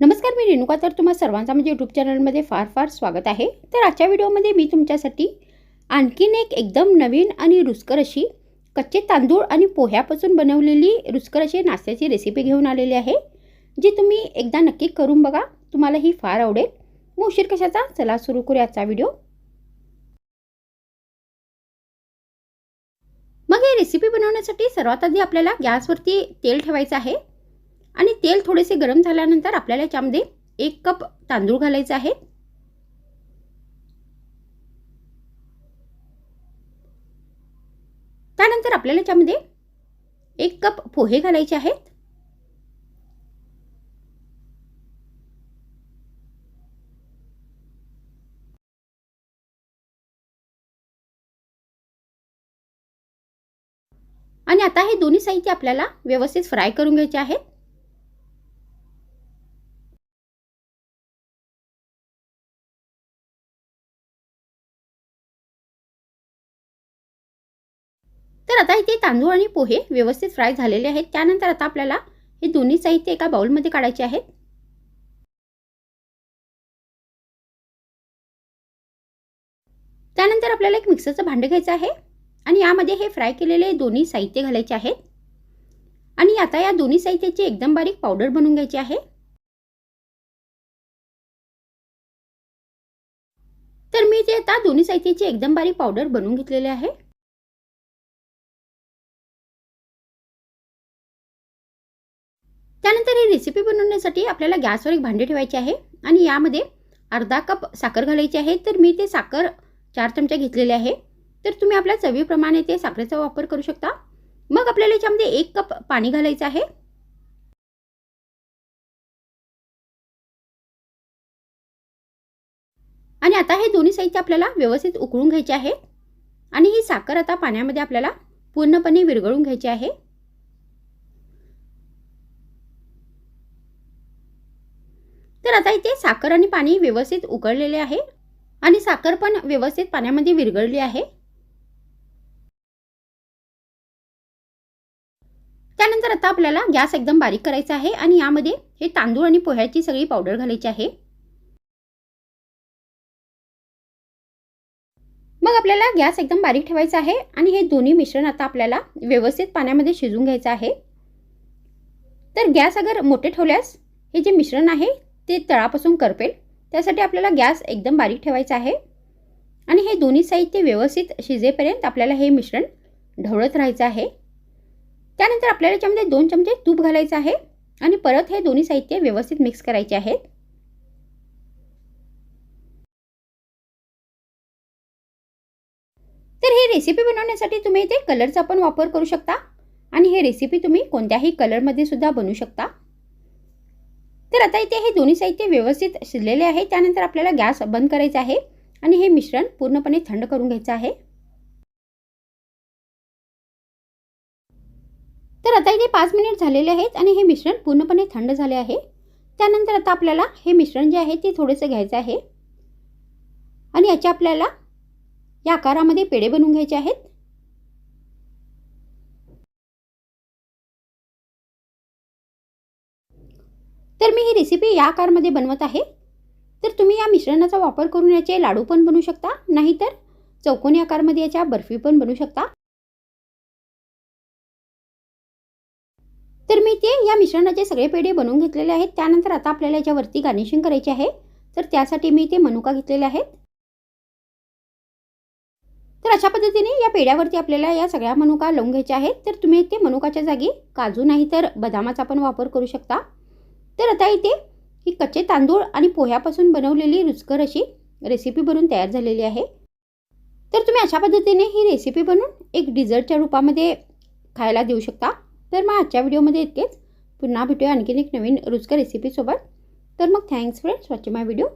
नमस्कार मी रेणुका. तर तुम्हा सर्वांचा म्हणजे यूट्यूब चॅनलमध्ये फार फार स्वागत आहे. तर आजच्या व्हिडिओमध्ये मी तुमच्यासाठी आणखीन एक एकदम नवीन आणि रुचकर अशी कच्चे तांदूळ आणि पोह्यापासून बनवलेली रुचकर अशी नाश्त्याची रेसिपी घेऊन आलेली आहे जी तुम्ही एकदा नक्की करून बघा. तुम्हाला ही फार आवडेल. मग उशीर कशाचा? चला सुरू करूया आजचा व्हिडिओ. मग ही रेसिपी बनवण्यासाठी सर्वात आधी आपल्याला गॅसवरती तेल ठेवायचं आहे. आणि तेल थोडेसे गरम झाल्यानंतर आपल्याला याच्यामध्ये एक कप तांदूळ घालायचे आहेत त्यानंतर आपल्याला याच्यामध्ये एक कप पोहे घालायचे आहेत. आणि आता हे दोन्ही साहित्य आपल्याला व्यवस्थित फ्राय करून घ्यायचे आहेत. तर आता इथे तांदूळ आणि पोहे व्यवस्थित फ्राय झालेले आहेत. त्यानंतर आता आपल्याला हे दोन्ही साहित्य एका बाउलमध्ये काढायचे आहेत. त्यानंतर आपल्याला एक मिक्सरचं भांडं घ्यायचं आहे आणि यामध्ये हे फ्राय केलेले दोन्ही साहित्य घालायचे आहेत. आणि आता या दोन्ही साहित्याची एकदम बारीक पावडर बनवून घ्यायची आहे. तर मी ते आता दोन्ही साहित्याची एकदम बारीक पावडर बनवून घेतलेले आहे. ही रेसिपी बनवण्यासाठी आपल्याला गॅसवर एक भांडे ठेवायचे आहे आणि यामध्ये अर्धा कप साखर घालायची आहे. तर मी ते साखर चार चमचे घेतलेले आहे. तर तुम्ही आपल्या चवीप्रमाणे ते साखरेचा वापर करू शकता. मग आपल्याला याच्यामध्ये एक कप पाणी घालायचं आहे. आणि आता हे दोन्ही साहित्य आपल्याला व्यवस्थित उकळून घ्यायचे आहे. आणि ही साखर आता पाण्यामध्ये आपल्याला पूर्णपणे विरघळून घ्यायची आहे तर आता इथे साखर आणि पाणी व्यवस्थित उकळलेले आहे. आणि साखर पण व्यवस्थित पाण्यामध्ये विरघळली आहे. त्यानंतर आता आपल्याला गॅस एकदम बारीक करायचा आहे आणि यामध्ये हे तांदूळ आणि पोह्याची सगळी पावडर घालायची आहे. मग आपल्याला गॅस एकदम बारीक ठेवायचा आहे आणि हे दोन्ही मिश्रण आता आपल्याला व्यवस्थित पाण्यामध्ये शिजून घ्यायचं आहे. तर गॅस अगर मोठे ठेवल्यास हे जे मिश्रण आहे ते तळापासून करपेल. त्यासाठी आपल्याला गॅस एकदम बारीक ठेवायचा आहे. आणि हे दोन्ही साहित्य व्यवस्थित शिजेपर्यंत आपल्याला हे मिश्रण ढवळत राहायचं आहे. त्यानंतर आपल्याला याच्यामध्ये दोन चमचे तूप घालायचं आहे. आणि परत हे दोन्ही साहित्य व्यवस्थित मिक्स करायचे आहेत तर ही रेसिपी बनवण्यासाठी तुम्ही इथे कलरचा पण वापर करू शकता. आणि हे रेसिपी तुम्ही कोणत्याही कलरमध्ये सुद्धा बनवू शकता. तर आता इथे हे दोन्ही साहित्य व्यवस्थित शिजलेले आहे. त्यानंतर आपल्याला गॅस बंद करायचा आहे आणि हे मिश्रण पूर्णपणे थंड करून घ्यायचं आहे. तर आता इथे पाच मिनिट झालेले आहेत आणि हे मिश्रण पूर्णपणे थंड झाले आहे. त्यानंतर आता आपल्याला हे मिश्रण जे आहे ते थोडेसे घ्यायचं आहे. आणि याचे आपल्याला या आकारामध्ये पेढे बनवून घ्यायचे आहेत. रेसिपी या आकारमध्ये बनवत आहे. तर तुम्ही या मिश्रणाचा वापर करून याचे लाडू पण बनवू शकता नाहीतर चौकोनी आकारमध्ये याच्या बर्फी पण बनवू शकता. तर मी ते या मिश्रणाचे सगळे पेढे बनवून घेतलेले आहेत. त्यानंतर आता आपल्याला याच्यावरती गार्निशिंग करायचे आहे. तर त्यासाठी मी ते मनुका घेतलेले आहेत. तर अशा पद्धतीने या पेढ्यावरती आपल्याला या सगळ्या मनुका लावून घ्यायच्या आहेत. तर तुम्ही ते मनुकाच्या जागी काजू नाही तर बदामाचा पण वापर करू शकता. तर आता इथे ही कच्चे तांदूळ आणि पोह्यापासून बनवलेली रुचकर अशी रेसिपी बनवून तयार झालेली आहे. तर तुम्ही अशा पद्धतीने ही रेसिपी बनवून एक डिझर्टच्या रूपामध्ये खायला देऊ शकता. तर मग आजच्या व्हिडिओमध्ये इतकेच. पुन्हा भेटूया आणखीन एक नवीन रुचकर रेसिपीसोबत तर मग thanks friends watching my video